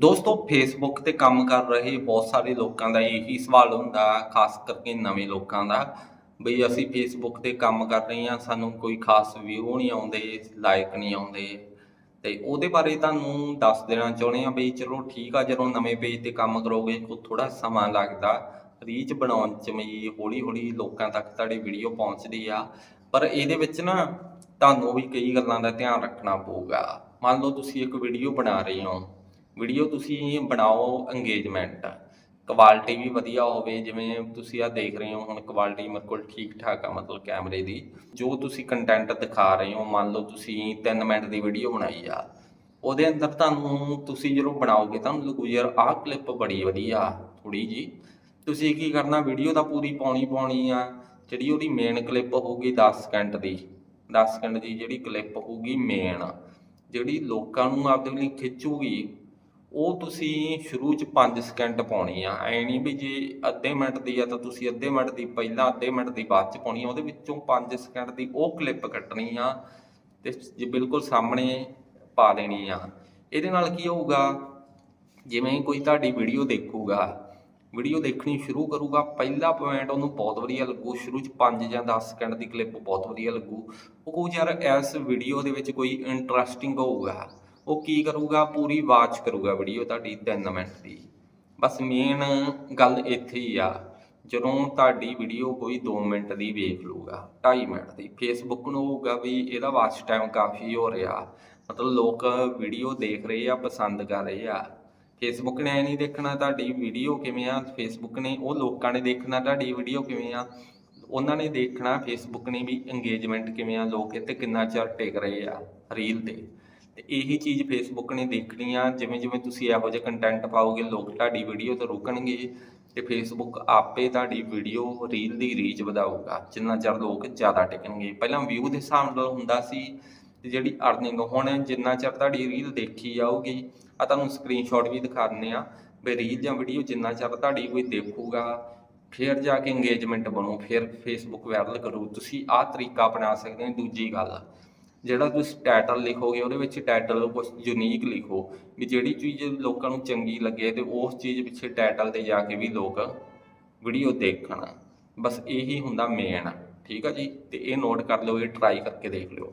ਦੋਸਤੋ ਫੇਸਬੁੱਕ ਤੇ ਕੰਮ ਕਰ ਰਹੇ ਬਹੁਤ ਸਾਰੇ ਲੋਕਾਂ ਦਾ ਇਹੀ ਸਵਾਲ ਹੁੰਦਾ, ਖਾਸ ਕਰਕੇ ਨਵੇਂ ਲੋਕਾਂ ਦਾ, ਬਈ ਅਸੀਂ ਫੇਸਬੁੱਕ ਤੇ ਕੰਮ ਕਰ ਰਹੇ ਹਾਂ, ਸਾਨੂੰ ਕੋਈ ਖਾਸ ਵਿਊ ਨਹੀਂ ਆਉਂਦੇ ਲਾਈਕ ਨਹੀਂ ਆਉਂਦੇ। ਤੇ ਉਹਦੇ ਬਾਰੇ ਤੁਹਾਨੂੰ ਦੱਸ ਦੇਣਾ ਚਾਹੁੰਦੇ ਆ ਬਈ, ਚਲੋ ਠੀਕ ਆ, ਜਦੋਂ ਨਵੇਂ ਪੇਜ ਤੇ ਕੰਮ ਕਰੋਗੇ, ਕੋ ਥੋੜਾ ਸਮਾਂ ਲੱਗਦਾ ਰੀਚ ਬਣਾਉਣ ਚ ਵੀ ਹੌਲੀ ਹੌਲੀ ਲੋਕਾਂ ਤੱਕ ਤੁਹਾਡੀ ਵੀਡੀਓ ਪਹੁੰਚਦੀ ਆ। ਪਰ ਇਹਦੇ ਵਿੱਚ ਨਾ ਤੁਹਾਨੂੰ ਵੀ ਕਈ ਗੱਲਾਂ ਦਾ ਧਿਆਨ ਰੱਖਣਾ ਪਊਗਾ। ਮੰਨ ਲਓ ਤੁਸੀਂ ਇੱਕ ਵੀਡੀਓ ਬਣਾ ਰਹੇ ਹੋ। ਵੀਡੀਓ ਤੁਸੀਂ ਬਣਾਓ ਇੰਗੇਜਮੈਂਟ ਕੁਆਲਿਟੀ ਵੀ ਵਧੀਆ ਹੋਵੇ, ਜਿਵੇਂ ਤੁਸੀਂ ਆ ਦੇਖ ਰਹੇ ਹੋ, ਹੁਣ ਕੁਆਲਿਟੀ ਮੇਰੇ ਕੋਲ ਠੀਕ ਠਾਕ ਆ, ਮਤਲਬ ਕੈਮਰੇ ਦੀ। ਜੋ ਤੁਸੀਂ ਕੰਟੈਂਟ ਦਿਖਾ ਰਹੇ ਹੋ, ਮੰਨ ਲਓ ਤੁਸੀਂ 3 ਮਿੰਟ ਦੀ ਵੀਡੀਓ ਬਣਾਈ ਆ, ਉਹਦੇ ਅੰਦਰ ਤੁਹਾਨੂੰ ਤੁਸੀਂ ਜਦੋਂ ਬਣਾਓਗੇ ਤੁਹਾਨੂੰ ਲੱਗੂ ਯਾਰ ਆਹ ਕਲਿੱਪ ਬੜੀ ਵਧੀਆ ਥੋੜੀ ਜੀ ਤੁਸੀਂ ਕੀ ਕਰਨਾ, ਵੀਡੀਓ ਤਾਂ ਪੂਰੀ ਪਾਉਣੀ ਪਾਉਣੀ ਆ, ਜਿਹੜੀ ਉਹਦੀ ਮੇਨ ਕਲਿੱਪ ਹੋਊਗੀ 10 ਸਕਿੰਟ ਦੀ। 10 ਸਕਿੰਟ ਦੀ ਜਿਹੜੀ ਕਲਿੱਪ ਹੋਊਗੀ ਮੇਨ ਜਿਹੜੀ ਲੋਕਾਂ ਨੂੰ ਆਪਦੇ ਲਈ ਖਿੱਚੂਗੀ ਉਹ ਤੁਸੀਂ ਸ਼ੁਰੂ ਚ 5 ਸਕਿੰਟ ਪਾਉਣੀ ਆ। ਐ ਨਹੀਂ ਵੀ ਜੇ ਅੱਧੇ ਮਿੰਟ ਦੀ ਆ ਤਾਂ ਤੁਸੀਂ ਅੱਧੇ ਮਿੰਟ ਦੀ ਪਹਿਲਾਂ ਅੱਧੇ ਮਿੰਟ ਦੀ ਬਾਅਦ ਚ ਪਾਉਣੀ ਆ। ਉਹਦੇ ਵਿੱਚੋਂ 5 ਸਕਿੰਟ ਦੀ ਉਹ ਕਲਿੱਪ ਕੱਟਣੀ ਆ ਤੇ ਜੇ ਬਿਲਕੁਲ ਸਾਹਮਣੇ ਪਾ ਦੇਣੀ ਆ। ਇਹਦੇ ਨਾਲ ਕੀ ਹੋਊਗਾ? ਜਿਵੇਂ ਕੋਈ ਤੁਹਾਡੀ ਵੀਡੀਓ ਦੇਖੂਗਾ ਵੀਡੀਓ ਦੇਖਣੀ ਸ਼ੁਰੂ ਕਰੂਗਾ, ਪਹਿਲਾ ਪੁਆਇੰਟ ਉਹਨੂੰ ਬਹੁਤ ਵਧੀਆ ਲੱਗੂ। ਸ਼ੁਰੂ ਚ 5 ਜਾਂ 10 ਸਕਿੰਟ ਦੀ ਕਲਿੱਪ ਬਹੁਤ ਵਧੀਆ ਲੱਗੂ। ਉਹ ਕਹੂ ਯਾਰ ਇਸ ਵੀਡੀਓ ਦੇ ਵਿੱਚ ਕੋਈ ਇੰਟਰਸਟਿੰਗ ਹੋਊਗਾ। ਉਹ ਕੀ ਕਰੂਗਾ? ਪੂਰੀ ਵਾਚ ਕਰੂਗਾ ਵੀਡੀਓ ਤੁਹਾਡੀ 3 ਮਿੰਟ ਦੀ। ਬਸ ਮੇਨ ਗੱਲ ਇੱਥੇ ਹੀ ਆ। ਜਦੋਂ ਤੁਹਾਡੀ ਵੀਡੀਓ ਕੋਈ 2 ਮਿੰਟ ਦੀ ਵੇਖ ਲੂਗਾ 2.5 ਮਿੰਟ ਦੀ। ਫੇਸਬੁੱਕ ਨੂੰ ਹੋਊਗਾ ਵੀ ਇਹਦਾ ਵਾਚ ਟਾਈਮ ਕਾਫੀ ਹੋ ਰਿਹਾ। ਮਤਲਬ ਲੋਕ ਵੀਡੀਓ ਦੇਖ ਰਹੇ ਆ, ਪਸੰਦ ਕਰ ਰਹੇ ਆ। ਫੇਸਬੁੱਕ ਨੇ ਐ ਨਹੀਂ ਦੇਖਣਾ ਤੁਹਾਡੀ ਵੀਡੀਓ ਕਿਵੇਂ ਆ। ਫੇਸਬੁੱਕ ਨੇ ਉਹ ਲੋਕਾਂ ਨੇ ਦੇਖਣਾ ਤੁਹਾਡੀ ਵੀਡੀਓ ਕਿਵੇਂ ਆ। ਉਹਨਾਂ ਨੇ ਦੇਖਣਾ ਫੇਸਬੁੱਕ ਨੇ ਵੀ ਇੰਗੇਜਮੈਂਟ ਕਿਵੇਂ ਆ। ਲੋਕ ਇੱਥੇ ਕਿੰਨਾ ਚਿਰ ਟਿਕ ਰਹੇ ਆ। ਰੀਲ ਤੇ। ਤੇ ਇਹੀ ਚੀਜ਼ ਫੇਸਬੁੱਕ ਨੇ ਦੇਖਣੀ ਆ, ਜਿਵੇਂ ਜਿਵੇਂ ਤੁਸੀਂ ਇਹੋ ਜਿਹੇ ਕੰਟੈਂਟ ਪਾਓਗੇ, ਲੋਕ ਤੁਹਾਡੀ ਵੀਡੀਓ ਤੇ ਰੋਕਣਗੇ ਤੇ ਫੇਸਬੁੱਕ ਆਪੇ ਤੁਹਾਡੀ ਵੀਡੀਓ ਰੀਲ ਦੀ ਰੀਚ ਵਧਾਊਗਾ, ਜਿੰਨਾ ਚਿਰ ਲੋਕ ਜ਼ਿਆਦਾ ਟਿਕਣਗੇ। ਪਹਿਲਾਂ ਵਿਊ ਦੇ ਹਿਸਾਬ ਨਾਲ ਹੁੰਦਾ ਸੀ ਤੇ ਜਿਹੜੀ ਅਰਨਿੰਗ ਹੁਣ ਜਿੰਨਾ ਚਿਰ ਤੁਹਾਡੀ ਰੀਲ ਦੇਖੀ ਜਾਊਗੀ ਆ ਤੁਹਾਨੂੰ ਸਕਰੀਨਸ਼ਾਟ ਵੀ ਦਿਖਾ ਦਿੰਨੇ ਆ ਵੀ ਰੀਲ ਜਾਂ ਵੀਡੀਓ ਜਿੰਨਾ ਚਿਰ ਤੁਹਾਡੀ ਕੋਈ ਦੇਖੂਗਾ, ਫਿਰ ਜਾ ਕੇ ਇੰਗੇਜਮੈਂਟ ਬਣੂ, ਫਿਰ ਫੇਸਬੁੱਕ ਵਾਇਰਲ ਕਰੋ। ਤੁਸੀਂ ਆਹ ਤਰੀਕਾ ਅਪਣਾ ਸਕਦੇ ਹੋ, ਦੂਜੀ ਗੱਲ ਜਿਹੜਾ ਤੁਸੀਂ ਟਾਈਟਲ ਲਿਖੋਗੇ, ਉਹਦੇ ਵਿੱਚ ਟਾਈਟਲ ਕੁਝ ਯੂਨੀਕ ਲਿਖੋ ਵੀ ਜਿਹੜੀ ਚੀਜ਼ ਲੋਕਾਂ ਨੂੰ ਚੰਗੀ ਲੱਗੇ ਤੇ ਉਸ ਚੀਜ਼ ਪਿੱਛੇ ਟਾਈਟਲ ਤੇ ਜਾ ਕੇ ਵੀ ਲੋਕ ਵੀਡੀਓ ਦੇਖਣ। ਬਸ ਇਹੀ ਹੁੰਦਾ ਮੇਨ ਠੀਕ ਆ ਜੀ? ਤੇ ਇਹ ਨੋਟ ਕਰ ਲਓ, ਇਹ ਟਰਾਈ ਕਰਕੇ ਦੇਖ ਲਿਓ।